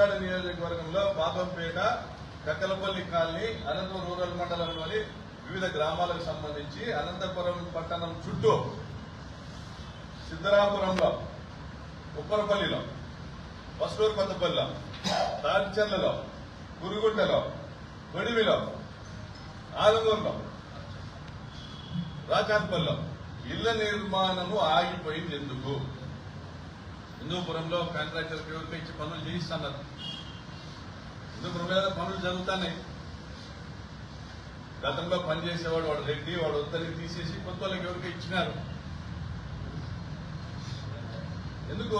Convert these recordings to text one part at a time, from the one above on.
నియోజకవర్గంలో Papampeta Kakkalapalli colony Anantapuram rural మండలంలోని వివిధ గ్రామాలకు సంబంధించి అనంతపురం పట్టణం చుట్టూ సిద్ధరాపురంలో ఉప్పరపల్లిలో పసూరు కొత్తపల్లిలో తాడిచెర్లలో గురుగుంటలో గొడివిలో ఆలమూరులో రాచాన్పల్లిలో ఇళ్ళ నిర్మాణము ఆగిపోయింది ఎందుకు హిందూపురంలో కాంట్రాక్టర్ ఎవరికి ఇచ్చి పనులు చేయిస్తున్నారు. హిందూపురంలో ఏదో పనులు జరుగుతున్నాయి. గతంలో పనిచేసేవాడు వాడు రెడ్డి వాడు వద్దరికి తీసేసి కొత్త వాళ్ళకి ఎవరికి ఇచ్చినారు. ఎందుకు?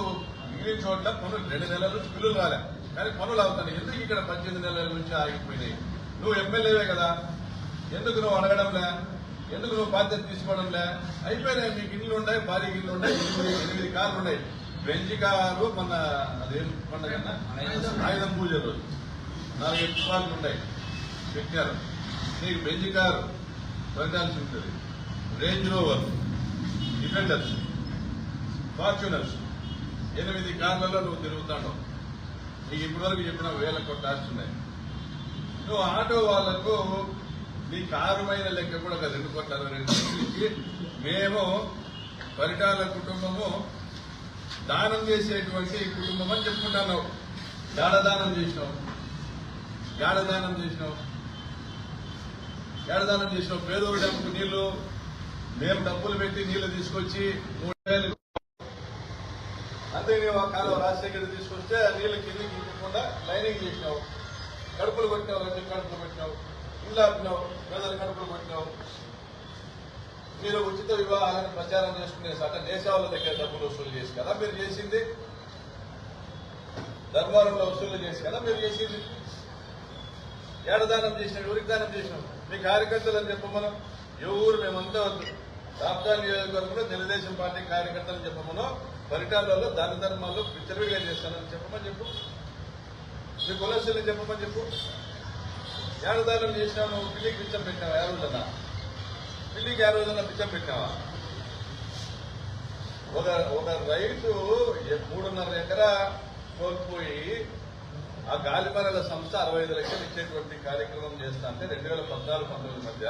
మిగిలిన చోట్ల పనులు రెండు నెలల నుంచి బిల్లులు రాలే. కానీ పనులు అవుతాయి ఎందుకు ఇక్కడ పద్దెనిమిది నెలల నుంచి ఆగిపోయినాయి? నువ్వు ఎమ్మెల్యేవే కదా. ఎందుకు నువ్వు అడగడంలే? ఎందుకు నువ్వు బాధ్యత తీసుకోవడంలే? అయిపోయినాయి. మీకు ఇల్లు ఉన్నాయి భారీ ఇల్లు ఉన్నాయి. ఎనిమిది కార్లు ఉన్నాయి. బెంజ్ కారు మన అదేం పండుగ? ఆయుధం. పూజ రోజు. నాలుగు ఎక్స్పార్లు ఉన్నాయి పెట్టారు నీకు బెంజ్ కారు కొనడాల్సి ఉంటుంది. రేంజ్ రోవర్ డిఫెండర్స్ ఫార్చునర్స్ ఎనిమిది కార్లలో నువ్వు తిరుగుతాడు నీకు ఇప్పటివరకు చెప్పిన వేల ఆస్తులు ఉన్నాయి. నువ్వు ఆటో వాళ్ళకు నీ కారుమైన లెక్క కూడా ఒక రెండు కోట్ల ఇచ్చి మేము పరిటాల కుటుంబము దానం చేసేటువంటి కుటుంబం అని చెప్పుకుంటాను గాఢదానం చేసినావు. గాఢదానం చేసినావు. గాఢదానం చేసినావు. పేదోడు డబ్బు నీళ్ళు మేము డబ్బులు పెట్టి నీళ్ళు తీసుకొచ్చి మూడు వేలు అంతే నువ్వు ఆ కాలువ రాజశేఖర్ తీసుకొస్తే ఆ నీళ్ళు కిందికి ఇవ్వకుండా లైనింగ్ చేసినావు. కడుపులు కొట్టినావు రెండు కడుపులు కొట్టినావు. ఇల్లు ఆపినావు పేదలు కడుపులు కొట్టినావు. మీరు ఉచిత వివాహాలను ప్రచారం చేసుకునే సగం దేశాల దగ్గర డబ్బులు వసూలు చేసి కదా మీరు చేసింది? ధర్మారంలో వసూలు చేసి కదా మీరు చేసింది? ఏడదానం చేసిన ఊరికి దానం చేసినాం మీ కార్యకర్తలు అని చెప్పమను ఎవరు మేమంతా వద్దు. రాప్తాన్ నియోజకవర్గంలో తెలుగుదేశం పార్టీ కార్యకర్తలు చెప్పమను పరిటాలలో దాన ధర్మాల్లో విచ్చలవిడిగా చేస్తానని చెప్పమని చెప్పు. మీ కులస్తుల్ని చెప్పమని చెప్పు. ఏడదానం చేసినావు నువ్వు పిల్లికి పిచ్చం పెట్టినావా? ఏ రోజన్నా పిల్లికి ఏ పిచ్చం పెట్టినావా? ఒక ఒక రైతు మూడున్నర ఎకరా కోల్పోయి ఆ గాలిమరల సంస్థ అరవై ఐదు లక్షలు ఇచ్చేటువంటి కార్యక్రమం చేస్తా అంటే రెండు వేల పద్నాలుగు పంతొమ్మిది మధ్య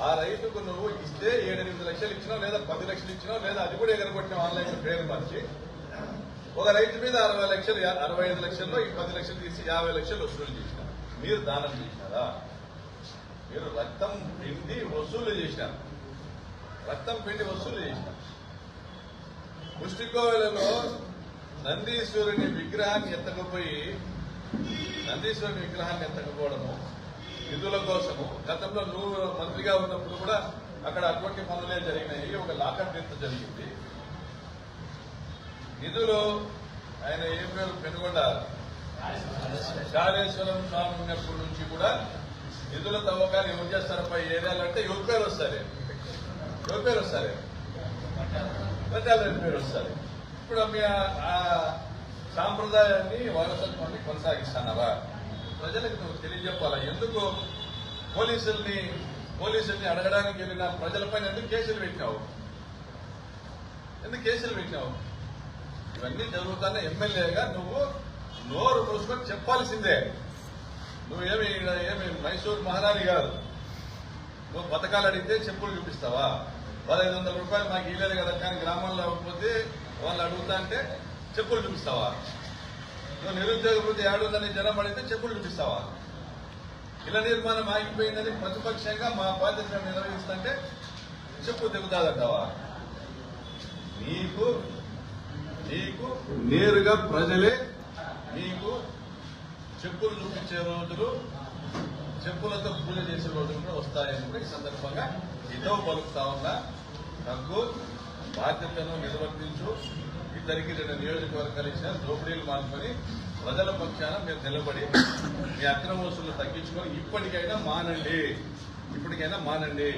ఆ రైతుకు నువ్వు ఇస్తే ఏడెనిమిది లక్షలు ఇచ్చినావు లేదా పది లక్షలు ఇచ్చినావు లేదా అది కూడా ఎగరగొట్టిన ఆన్లైన్ పేరు మార్చి ఒక రైతు మీద అరవై లక్షలు అరవై ఐదు లక్షల్లో ఈ పది లక్షలు తీసి యాభై లక్షలు వసూలు చేసినారు మీరు దానం చేసినారా? మీరు రక్తం పిండి వసూలు చేసినారు. రక్తం పిండి వసూలు చేసినారు. ముష్టికోవెలలో నందీశ్వరుని విగ్రహాన్ని ఎత్తకపోయి నందీశ్వరుని విగ్రహాన్ని ఎత్తకపోవడము నిధుల కోసము గతంలో నువ్వు మంత్రిగా ఉన్నప్పుడు కూడా అక్కడ అటువంటి పనులే జరిగినాయి ఒక లాకప్ డెత్ జరిగింది. నిధులు ఆయన ఏ పేరు? పెనుగొండ కాళేశ్వరం స్వామి ఉన్నప్పటి నుంచి కూడా నిధుల తవ్వకాలు ఎవరు చేస్తారప్ప ఏరియాలు అంటే పేరు వస్తారు ఎవరి పేరు వస్తారు ప్రజల పేరు వస్తారు ఇప్పుడు ఆ- సాంప్రదాయాన్ని వారసత్వాన్ని కొనసాగిస్తానవా? ప్రజలకు నువ్వు తెలియజెప్పాలా? ఎందుకు పోలీసుల్ని పోలీసుల్ని అడగడానికి వెళ్ళిన ప్రజలపైన ఎందుకు కేసులు పెట్టినావు? ఎందుకు కేసులు పెట్టినావు? ఇవన్నీ జరుగుతున్న ఎమ్మెల్యేగా నువ్వు నోరు మూసుకొని చెప్పాల్సిందే. నువ్వేమి ఏమి మైసూర్ మహారాణి కాదు. నువ్వు పథకాలు అడిగితే చెప్పులు చూపిస్తావా? పదహైదు వందల రూపాయలు మాకు ఇవ్వలేదు కదా కానీ గ్రామంలో ఇవ్వకపోతే వాళ్ళు అడుగుతా అంటే చెప్పులు చూపిస్తావా? నువ్వు నిరుద్యోగ వృద్ధి ఏడుందని జనం అడిగితే చెప్పులు చూపిస్తావా? ఇళ్ళ నిర్మాణం ఆగిపోయిందని ప్రతిపక్షంగా మా బాధ్యత నిర్వహిస్తుంటే చెప్పు దిగుతాదంటావా నీకు నీకు నేరుగా ప్రజలే నీకు చెప్పులు చూపించే రోజులు చెప్పులతో పూజ చేసే రోజులు కూడా వస్తాయని కూడా ఈ సందర్భంగా హితవు పలుకుతా ఉన్నా. తగ్గు బాధ్యతను నిర్వర్తించు. ఇద్దరికి రెండు నియోజకవర్గాలు ఇచ్చిన దోపిడీలు మానుకొని ప్రజల పక్షాన మీరు నిలబడి మీ అక్రమ వసూలు తగ్గించుకొని ఇప్పటికైనా మానండి. ఇప్పటికైనా మానండి.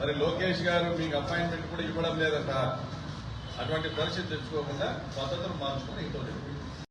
మరి లోకేష్ గారు మీకు అపాయింట్మెంట్ కూడా ఇవ్వడం లేదంట. అటువంటి పరిస్థితి తెచ్చుకోకుండా పద్ధతులు మార్చుకుని ఇంట్లో